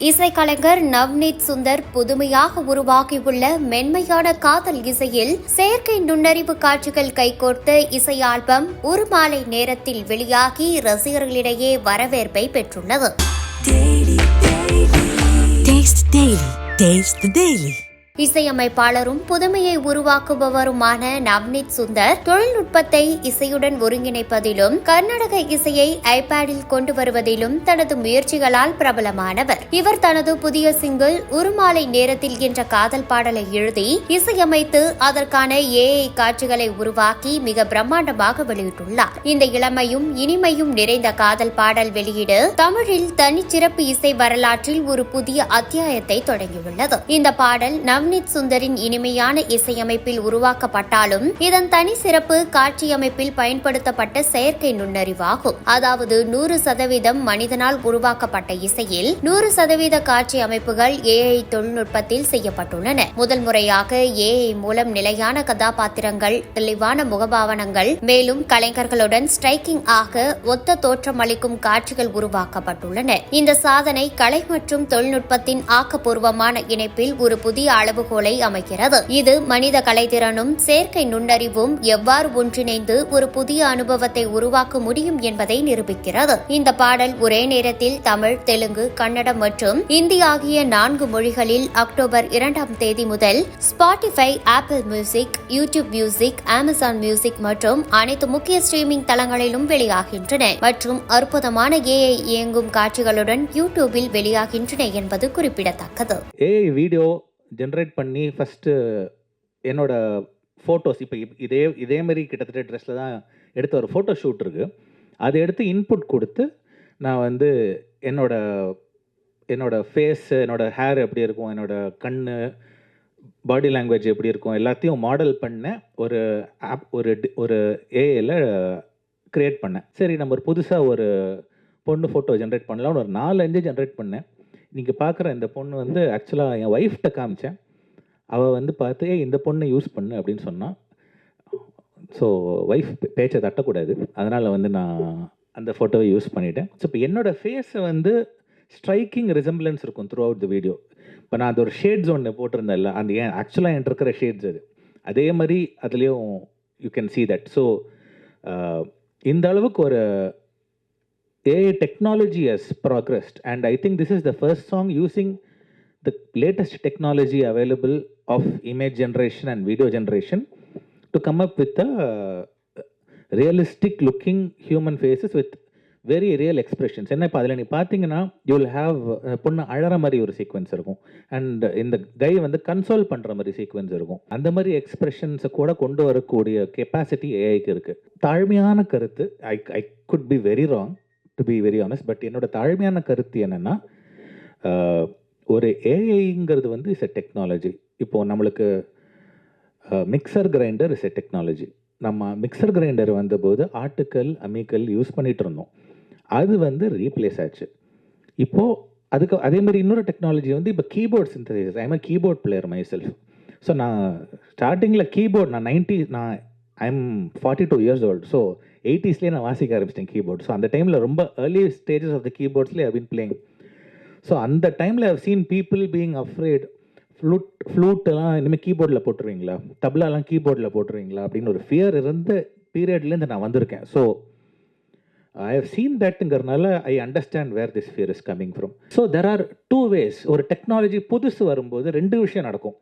இசைக்கலைஞர் நவ்னீத் சுந்தர் புதுமையாக உருவாக்கியுள்ள மென்மையான காதல் இசையில் செயற்கை நுண்ணறிவு காட்சிகள் கைகோர்த்த இசை ஆல்பம் ஒரு மாலை நேரத்தில் வெளியாகி ரசிகர்களிடையே வரவேற்பை பெற்றுள்ளது. இசையமைப்பாளரும் புதுமையை உருவாக்குபவருமான நவ்னித் சுந்தர் தொழில்நுட்பத்தை இசையுடன் ஒருங்கிணைப்பதிலும் கர்நாடக இசையை ஐபேடில் கொண்டு வருவதிலும் தனது முயற்சிகளால் பிரபலமானவர். இவர் தனது புதிய சிங்கிள் உருமாலை நேரத்தில் என்ற காதல் பாடலை எழுதி இசையமைத்து அதற்கான ஏஐ காட்சிகளை உருவாக்கி மிக பிரம்மாண்டமாக வெளியிட்டுள்ளார். இந்த இளமையும் இனிமையும் நிறைந்த காதல் பாடல் வெளியீடு தமிழில் தனிச்சிறப்பு இசை வரலாற்றில் ஒரு புதிய அத்தியாயத்தை தொடங்கியுள்ளது. இந்த பாடல் நவ்னீத் சுந்தரின் இனிமையான இசையமைப்பில் உருவாக்கப்பட்டாலும் இதன் தனி சிறப்பு காட்சியமைப்பில் பயன்படுத்தப்பட்ட செயற்கை நுண்ணறிவாகும். அதாவது நூறு சதவீதம் மனிதனால் உருவாக்கப்பட்ட இசையில் நூறு சதவீத காட்சி அமைப்புகள் ஏஐ தொழில்நுட்பத்தில் செய்யப்பட்டுள்ளன. முதல் முறையாக ஏஐ மூலம் நிலையான கதாபாத்திரங்கள் தெளிவான முகபாவனங்கள் மேலும் கலைஞர்களுடன் ஸ்ட்ரைக்கிங் ஆக ஒத்த தோற்றமளிக்கும் காட்சிகள் உருவாக்கப்பட்டுள்ளன. இந்த சாதனை கலை மற்றும் தொழில்நுட்பத்தின் ஆக்கப்பூர்வமான இணைப்பில் ஒரு புதிய அளவு அளவுகோலை அமைக்கிறது. இது மனித கலைத்திறனும் செயற்கை நுண்ணறிவும் எவ்வாறு ஒன்றிணைந்து ஒரு புதிய அனுபவத்தை உருவாக்க முடியும் என்பதை நிரூபிக்கிறது. இந்த பாடல் ஒரே நேரத்தில் தமிழ் தெலுங்கு கன்னடம் மற்றும் இந்தி ஆகிய நான்கு மொழிகளில் அக்டோபர் இரண்டாம் தேதி முதல் Spotify Apple Music YouTube Music Amazon Music மற்றும் அனைத்து முக்கிய ஸ்ட்ரீமிங் தளங்களிலும் வெளியாகின்றன மற்றும் அற்புதமான ஏஐ இயங்கும் காட்சிகளுடன் யூடியூபில் வெளியாகின்றன என்பது குறிப்பிடத்தக்கது. ஏஐ வீடியோ ஜென்ரேட் பண்ணி ஃபஸ்ட்டு என்னோடய ஃபோட்டோஸ் இப்போ இதே இதே மாதிரி கிட்டத்தட்ட ட்ரெஸ்ஸில் தான் எடுத்த ஒரு ஃபோட்டோ ஷூட் இருக்குது அதை எடுத்து இன்புட் கொடுத்து நான் வந்து என்னோடய என்னோடய ஃபேஸ் என்னோடய ஹேர் எப்படி இருக்கும் என்னோடய கண் பாடி லாங்குவேஜ் எப்படி இருக்கும் எல்லாத்தையும் மாடல் பண்ண ஒரு ஆப் ஒரு ஒரு ஏஐயில் க்ரியேட் பண்ணேன். சரி நம்ம ஒரு புதுசாக ஒரு பொண்ணு ஃபோட்டோ ஜென்ரேட் பண்ணலாம்னு ஒரு நாலு அஞ்சு ஜென்ரேட் பண்ணேன். நீங்கள் பார்க்குற இந்த பொண்ணு வந்து ஆக்சுவலாக என் ஒய்ஃப்கிட்ட காமிச்சேன். அவள் வந்து பார்த்து ஏ இந்த பொண்ணை யூஸ் பண்ணு அப்படின்னு சொன்னான் ஸோ ஒய்ஃப் பேச்சை தட்டக்கூடாது. அதனால் வந்து நான் அந்த ஃபோட்டோவை யூஸ் பண்ணிட்டேன். ஸோ இப்போ என்னோடய ஃபேஸை வந்து ஸ்ட்ரைக்கிங் ரிசம்பிளன்ஸ் இருக்கும் த்ரூ அவுட் த வீடியோ இப்போ நான் அது ஒரு ஷேட்ஸ் ஒன்று போட்டிருந்தேன்ல அந்த ஏன் ஆக்சுவலாக என்கிட்ட இருக்கிற ஷேட்ஸ் அது. அதே மாதிரி அதுலேயும் you can see that so இந்த அளவுக்கு ஒரு AI technology has progressed, and I think this is the first song using the latest technology available of image generation and video generation to come up with a realistic looking human faces with very real expressions என்ன இப்போ அதில் நீ பார்த்தீங்கன்னா you will have பொண்ணு அழற மாதிரி ஒரு sequence இருக்கும் அண்ட் இந்த கை வந்து கன்சோல் பண்ணுற மாதிரி சீக்வன்ஸ் இருக்கும் அந்த மாதிரி எக்ஸ்பிரஷன்ஸை கூட கொண்டு வரக்கூடிய கெப்பாசிட்டி ஏஐக்கு இருக்குது தாழ்மையான கருத்து I I could be very wrong to be very honest but என்னோட தாழ்மையான கருத்து என்னென்னா ஒரு ஏஐங்கிறது வந்து இஸ் எ டெக்னாலஜி இப்போது நம்மளுக்கு mixer grinder is a technology நம்ம மிக்சர் கிரைண்டர் வந்தபோது ஆட்டுக்கல் அம்மிக்கல் யூஸ் பண்ணிகிட்டு இருந்தோம். அது வந்து ரீப்ளேஸ் ஆச்சு. இப்போது அதுக்கு அதே மாதிரி இன்னொரு டெக்னாலஜி வந்து இப்போ keyboard synthesize I'm keyboard player myself so நான் ஸ்டார்டிங்கில் கீபோர்ட் நான் நைன்ட்டி நான் I'm forty two years old so எயிட்டிஸ்லேயே நான் வாசிக்க ஆரம்பிச்சிட்டேன் கீபோர்ட் ஸோ அந்த டைமில் ரொம்ப ஏர்லி ஸ்டேஜஸ் ஆஃப் த கீபோர்ட்ஸ்லேயே ஐ பின் பிளேயிங் ஸோ அந்த டைமில் I've seen people being afraid flute ஃப்ளூட்டெல்லாம் இனிமேல் கீபோர்டில் போட்டுருவீங்களா? தப்லாலாம் கீபோர்டில் போட்டுருவீங்களா? அப்படின்னு ஒரு ஃபியர் இருந்த பீரியட்லேருந்து நான் வந்திருக்கேன். So I have seen தட்டுங்கிறனால I understand where this fear is coming from so there are two ways ஒரு டெக்னாலஜி புதுசு வரும்போது ரெண்டு விஷயம் நடக்கும்.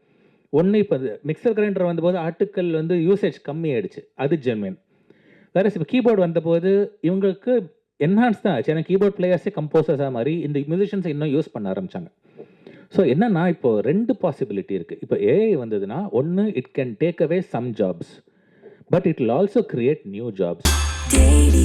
ஒன்று இப்போ மிக்சர் கிரைண்டர் வந்தபோது ஆட்டுக்கள் வந்து யூசேஜ் கம்மி ஆயிடுச்சு அது ஜென்வின் வேற இப்போ கீபோர்டு வந்தபோது இவங்களுக்கு என்ஹான்ஸ் தான் ஆச்சு. ஏன்னா கீபோர்ட் பிளேயர்ஸே கம்போசர்ஸாக மாதிரி இந்த மியூசிஷியன்ஸை இன்னும் யூஸ் பண்ண ஆரம்பிச்சாங்க. ஸோ என்னென்னா இப்போ ரெண்டு பாசிபிலிட்டி இருக்குது இப்போ ஏஐ வந்ததுன்னா ஒன்று it can take away some jobs but it will also create new jobs daily